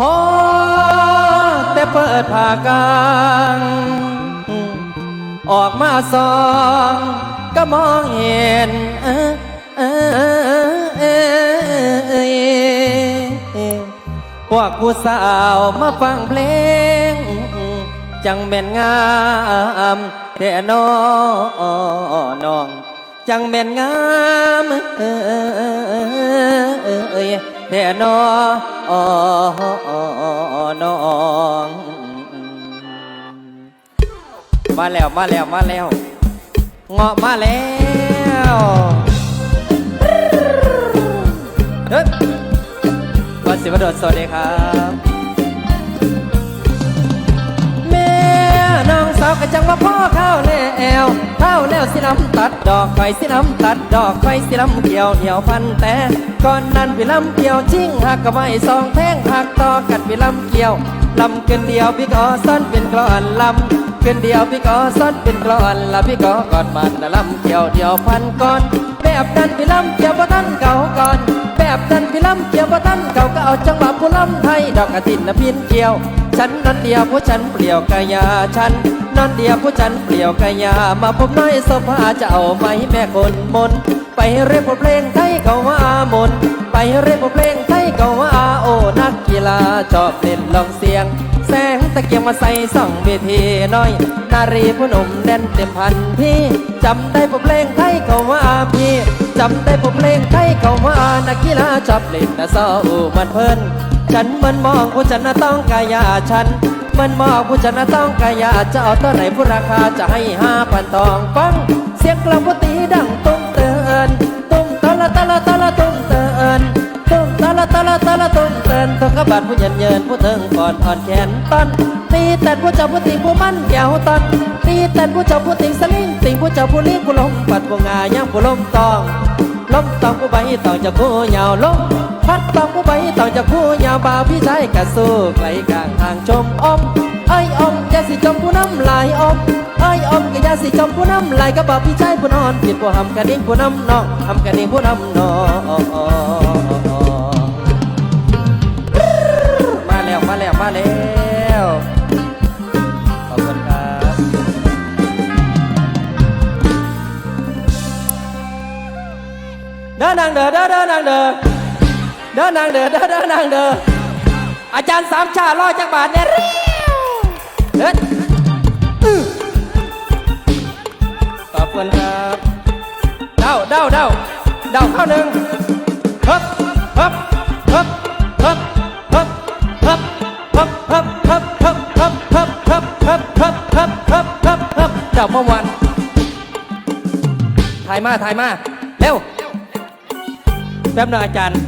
พอแต่เปิดผ่ากลาง ออกมาสองก็มองเห็นเออเออเออพวกผู้สาวมาฟังเพลง จังแม่นงามแต่นอน้อง จังแม่นงามเออเออเออ แต่นอน้องมาแล้วมาแล้วมาแล้วเงาะมาแล้วเฮ้ยวันศิวดลสวัสดีครับ สาวกระจังมาพ่อข้าวแล้วข้าวแล้วสิน้ำตัดดอกไฟสิน้ำตัดดอกไฟสิน้ำเกี่ยวเหี่ยวพันแต่ก่อนนั้นพี่ลำเกี่ยวชิงหักกระไม้สองแท่งหักต่อกัดพี่ลำเกี่ยวลำเกินเดียวพี่ก็ซ่อนเป็นกลอนลำเกินเดียวพี่ก็ซ่อนเป็นกลอนละพี่ก็กอดมันละลำเกี่ยวเดียวพันก่อนแบบนั้นพี่ลำเกี่ยวบ่ทันเก่าก่อนแบบนั้นพี่ลำเกี่ยวบ่ทันเก่าก็เอาจังหวะผู้ลำไทยดอกกระถินละพินเกี่ยว ฉันนั่นเดียวผู้ฉันเปลี่ยวกายาฉัน นั่นเดียวผู้ฉันเปลี่ยวกายา มาพบน้อยโซฟาจะเอาไหมแม่คนมน ไปเรียกบทเพลงไทยเขาว่ามน ไปเรียกบทเพลงไทยเขาว่าโอนักกีฬาชอบเล่นลองเสียง แสงตะเกียงมาใส่ส่องเวทีน้อย นารีผู้หนุ่มแน่นเต็มพันพี่จำได้บทเพลงไทยเขาว่าพี่จำได้บทเพลงไทยเขาว่านักกีฬาชอบเล่นนะซ้อมันเพลินฉันมันมองผู้ฉันน่ะต้องกายาฉัน มันมองผู้ฉันะต้องกายาจะเอาตัวไหนผู้ราคาจะให้ห้าพันทองฟัง เสียงกลองผู้ตีดังตุ้มเตือนตุ้มตะละตะละตะละตุ้มเตือนตุ้มตะละตะละตะละตุ้มเตือนตัวกระบาดผู้เยินเยินผู้เทิงก่อนอ่อนแขนต้นตีแต่ผู้เจ้าผู้ติผู้มั่นแก้วต้นตีแต่ผู้เจ้าผู้ติสลิงติงผู้เจ้าผู้ลีผู้ลมปัดผู้งาย่างผู้ลมตองล้มตองผู้ใบตองจะคู่ยาวล้มพัดตองผู้ใบ ตองจะคู่ยาวบ่าวพี่ชายกะสู้ไกลกลางทางชมอมไอ้อมอย่าสิจมผู้น้ำลายอมไอ้อมก็อย่าสิจมผู้น้ำลายก็บ่าวพี่ชายผู้นอนผิดผู้หำกันนิ่งผู้น้ำนองทำกันนิ่งผู้น้ำนองมาแล้วมาแล้วมาแล้วขอบคุณครับเดินนางเด้อเดินเดินนางเด้อ เดินนางเด้อเดินเดินนางเด้ออาจารย์สามชาร้อจักบาทเนี่ยเร็วเดินอื้อขอบคุณครับเดาเดาเดาเดาเข้าหนึ่งฮึบฮึบฮึบฮึบฮึบฮึบฮึบฮึบฮึบฮึบฮึบฮึบฮึบฮึบฮึบฮึบฮึบฮึบฮึบเดาพ่อวันถ่ายมาถ่ายมาเร็วแป๊บหนึงอาจารย์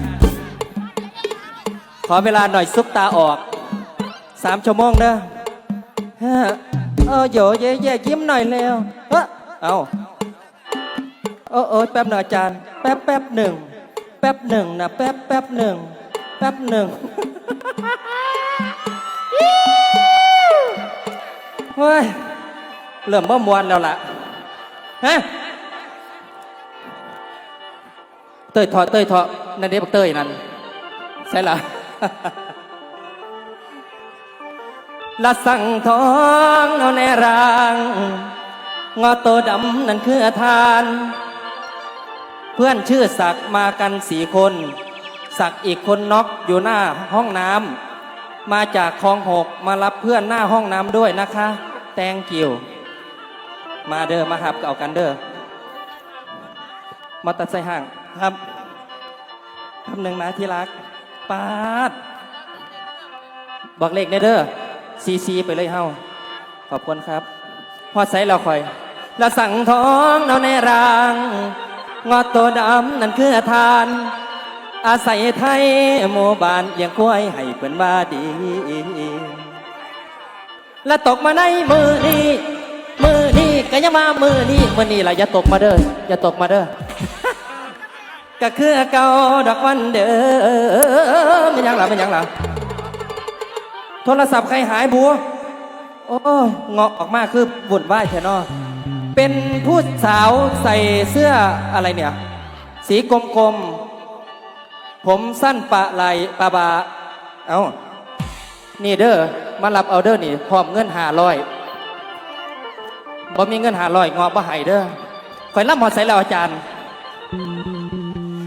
อเวลาหน่อยซุปตาออกสามชั่วโมงเด้อะเออโยเย่เย่ยิ้มหน่อยเร็วเออเอาโอ้โอ้แป๊บหนึ่งอาจารย์ แป๊บแป๊บหนึ่ง แป๊บหนึ่งนะแป๊บแป๊บหนึ่ง แป๊บหนึ่งเฮ้ยเริ่มบ่มวนแล้วล่ะฮะเตยเถอเตยเถอนั่นเด็กเตยนั่นใช่ละ ละสั่งทองเอาในรางงอโตดำนั่นคือทาน เพื่อนชื่อศักดิ์มากันสี่คน ศักดิ์อีกคนน็อกอยู่หน้าห้องน้ำมาจากคลองหกมารับเพื่อนหน้าห้องน้ำด้วยนะคะ แตงกิว มาเด้อมาหับเอากันเด้อมอเตอร์ไซค์ห่างครับคำหนึ่งนะที่รัก ปาดบอกเลขเนเด้อซีซีไปเลยเฮาขอบคุณครับพอใส่เราคอยละสั่งท้องเราในรางงอตัวดำนั่นคือทาน อาศัยไทยหมู่บ้านเลี้ยังควายให้เพิ่นว่าดี และตกมาในมือนี้มือนี้ก็ยังมามือนี้มือนี้ล่ะอย่าตกมาเด้ออย่าตกมาเด้อ ก็คือเก่าดอกวันเด้อไม่ยังล่ะไม่ยังล่ะโทรศัพท์ใครหายบัวโอ้ยเงาะออกมาคือบุ่นไหวายแทนอเป็นผู้สาวใส่เสื้ออะไรเนี่ย สีกลมๆ ผมสั้นปะไหลปะบา เอานี่เด้อมารับเอาเด้อนี่พร้อมเงินหาร้อยบ่มีเงินหาร้อยงอบ่ให้เด้อข่อยรับหอดใส่แล้วอาจารย์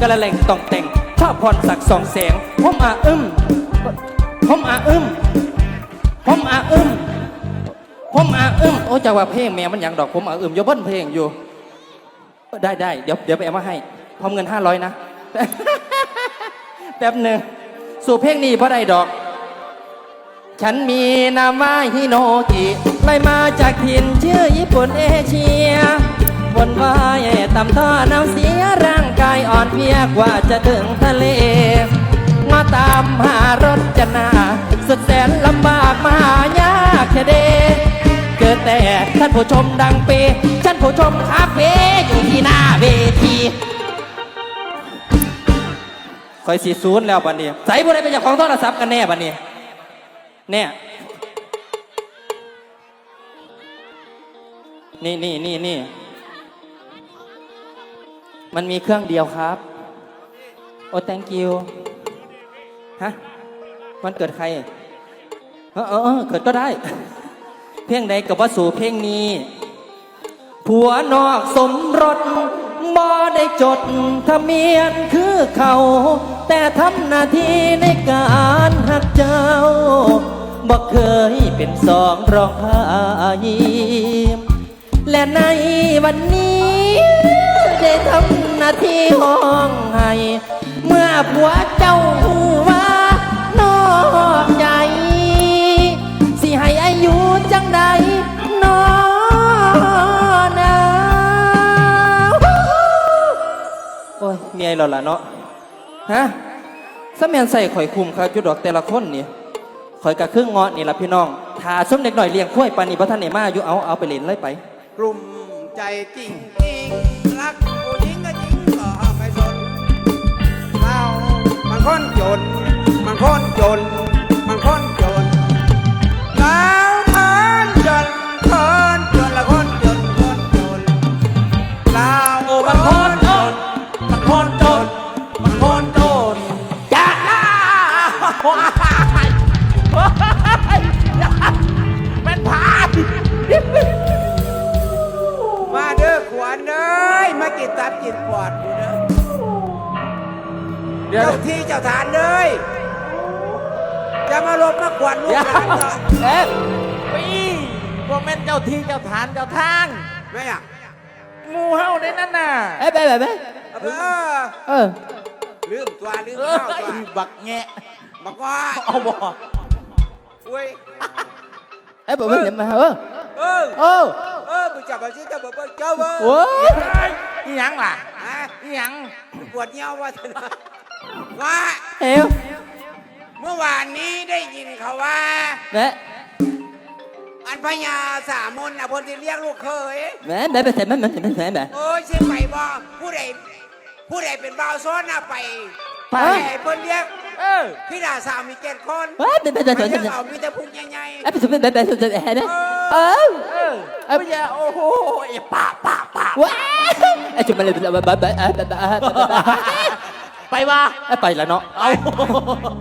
กระแหล่งต้องแต่งชอบพรสักสองแสงผมอาอึมผมอาอึมผมอาอึมผมอาอึมโอ้จะว่าเพลงแม่มันยังดอกผมอาอึมอยเบิ้ลเพลงอยู่ ได้ได้เดี๋ยวเดี๋ยวไปเอามาให้พร้อมเงินห้าร้อยนะแป๊บหนึ่งสู่เพลงนี้เพราะได้ดอก ฉันมีนามว่าฮิโนกิไล่มาจากถิ่นชื่อญี่ปุ่นเอเชียบนว่ายต่ำท่อน้ำเสียรา กายอ่อนเพียกว่าจะถึงทะเล มาตามหารถจนา สุดแสนลำบากมหายากแค่เดเกิดแต่ท่านผู้ชมดังเปท่านผู้ชมคาเฟ่อยู่ที่หน้าเวทีคอยสีศูนย์แล้วบัดนี้ใส่ผู้ใดเป็นเจ้าของโทรศัพท์กันแน่บัดนี้เนี่ยนี่นี่นี่นี่ มันมีเครื่องเดียวครับ โอ้ thank you ฮะมันเกิดใคร เออเออเกิดก็ได้ เพลงใดกับว่าสู่เพลงนี้ ผัวนอกสมรสบ่ได้จดทะเบียนคือเขา แต่ทำหน้าที่ในการหักเจ้าบ่เคยเป็นสองรองพายและในวันนี้ ทำหน้าที่ห้องให้ เมื่อผัวเจ้าหูว่านอกใจ สิให้อายุจังใดนอนาโอ้ยเมียเราล่ะเนาะฮะสมัยนใส่ข่อยคุมครับจุดดอกแต่ละคนนี่ข่อยกะครึ่งเงาะนี่ละพี่น้องถ้าส้มเด็กหน่อยเลี้ยงคุ้ยปานนี้พระท่านเนมาอยู่เอาเอาไปเล่นเลยไปกลุ่มใจจริง คนจนาทานเลยจะมาลบมาขวัญลูกเดี๋ยวหลานเหรอเอ๊ะปีพวกแม่นเจ้าที่เจ้าฐานเจ้าทางไม่อะหมูเฮาในนั่นน่ะเอ๊ะไปไปไปเออเออลืมตัวลืมเอข้าวตัวอบักแงะบอกว่าเอาบ่อุ้ยเอ๊ะบอกไม่เห็นมาเออเออเออเออมึงจับมาสิจับมาเจ้าเว้ยโอ้ยอีหยังล่ะฮะอีหยังปวดเงี้ยวว่าจะนะว่า เอวเมื่อวานนี้ได้ยินเขาว่า แม่อันพญาสามนอะคนที่เรียกลูกเคย แม่แม่ไปเสร็จแม่แม่แม่แม่แม่โอ้ยเชื่อไปบ่ผู้ใดผู้ใดเป็นบ่าวซ้อนน่ะไปไปให้เพิ่นเรียกเออพี่ดาสาวมีเจ็ดคนว้าเป็นไปได้ไม่ได้ใช่ได้เอามีแต่พุงใหญ่เอ๊ะไปสุดเป็นแบบสุดเป็นแบบนี้เออเออไม่ใช่โอ้โหไอ้ปะปะปะว้าไอ้จุดมันเลยแบบแบบแบบแบบแบบ ไปวะไปแล้วเนาะเอา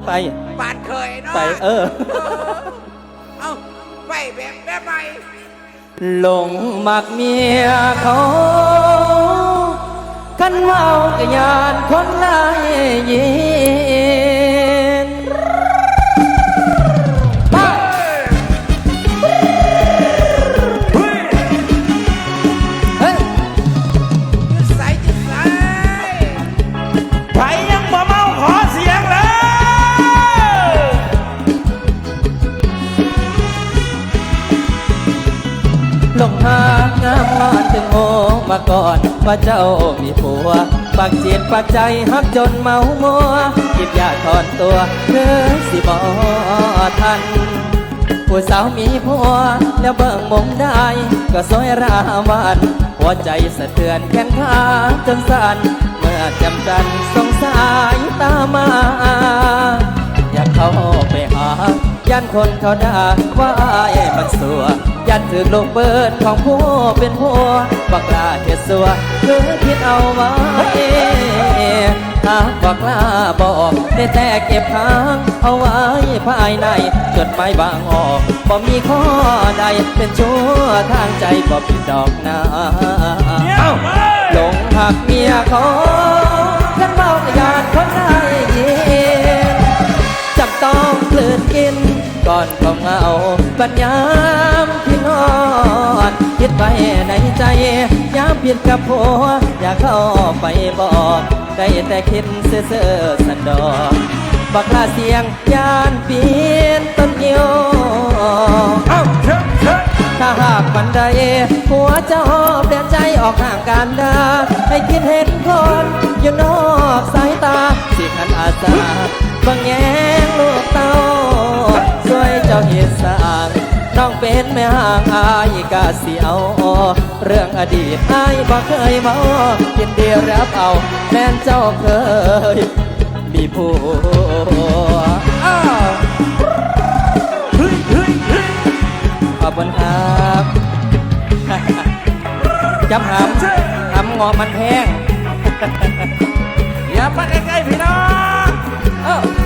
ไปๆปาดเคยเนาะไปเออ เอ้าไปแบบแบบไหนหลงมักเมียเขากันเว่ากะยานคนลายยิ ก่อนว่าเจ้ามีผัวปากจิตปากใจฮักจนเมามัวคิดอยากถอนตัวเธอสิบอทัน ผู้สาวมีผัวแล้วเบิ่งมุมได้ ก็สวยราวันหัวใจสะเทือนแขนขาจนสั่นเมื่อจำกันสงสายตามา อยากเข้าไปหา ยันคนเขาด่าว่าอายมันสัวยันถึงลงเปิดของผู้เป็นผัวบักลาเฮ็ดสัวคือคิดเอาไว้หากบักลาบอกได้แต่เก็บค้างเอาไว้ภายในจดหมายบางออกบ่มีข้อใดเป็นชั่วทางใจบ่ผิดดอกนาเอ้าหลงหักเมียเขาาปัญญามที่นอนคิดไปในใจยามผิดกับผัวอยากเข้าไปบอกได้แต่คิดเสื่อสันดอกบักลาเสียงยานเปลี่ยนต้นเกียวถ้าหากมันใดหัวจ้าเปลี่ยนใจออกห่างกันดาให้คิดเห็นคนอยู่นอกสายตาสิขันอาสาบังแยงลูกเตา ยเจ้าเหตุสร้างน้องเป็นแม่ห่างอายกาเสียวเรื่องอดีตอายบ่เคยเมายินดีรับเอาแม่นเจ้าเคย มีผัวอ้าวเฮ้ยเฮ้ยเฮ้ยขอบคุณครับจำหำหำงอมันแห้งอย่ามาใกล้ๆพี่น้องเอ้าห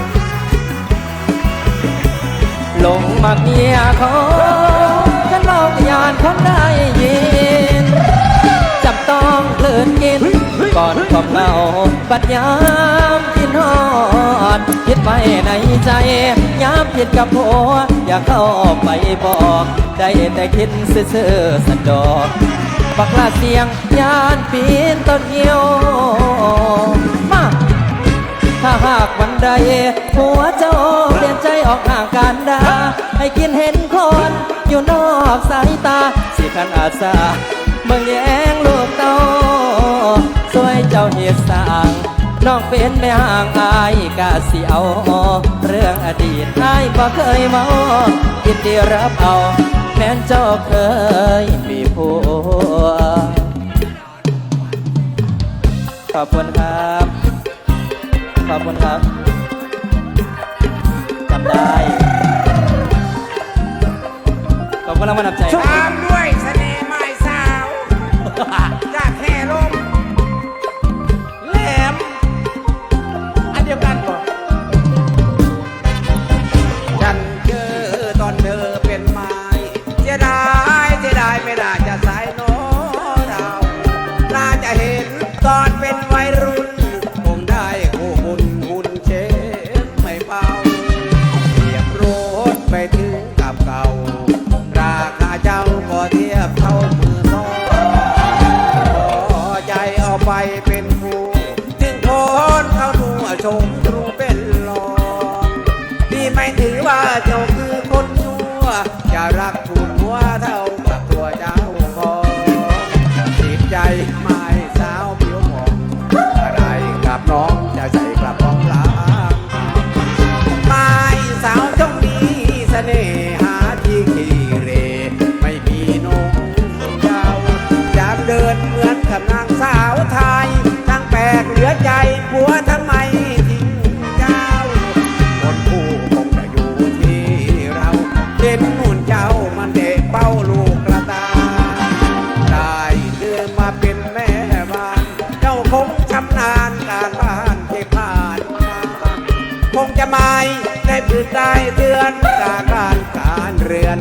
ลงมักเมียเขาฉันลองยานคนได้ยินจับต้องกลืนกิน ก่อนความเหงาปัญญามกินหอดคิดไว้ในใจยามผิดกับผัวอยากเข้าไปบอก ได้แต่คิดซื่อๆสันดอกบักลาเสียงยานปีนต้นเหี่ยวมาถ้าหากวัน ใดหัวเจ้าเปลี่ยนใจออกห่างกันดา ให้กินเห็นคนอยู่นอกสายตา สิขันอาสาเบิ่งแยงลูกเต้าสวยเจ้าเหตุสาง น้องเป็นแม่ห่างอายกะสิเอาเรื่องอดีตอายบ่เคยเมายินดีรับเอา แม้นเจ้าเคยมีผัวขอบคุณครับ อบคุณครับจำได้ ขอบคุณรางวัลนำใจครับตามด้วยเสน่ห์ไม้สาวจ รักถูกหัวเท่ากับตัวเจ้าของจิตใจไม่สาวผิวหมองอะไรกับน้องจะใส่กระป๋องล้างไม่สาวจงมีเสน่หาที่ขี้เหรไม่มีนงเจ้าจะเดินเหมือนกับนางสาวไทยทั้งแปลกเหลือใจผัวทั้งไม่ทิ้งเจ้าคนผู้คงจะอยู่ที่เราเด่น ไม่ได้ปรึกได้เตือนจากการการเรือน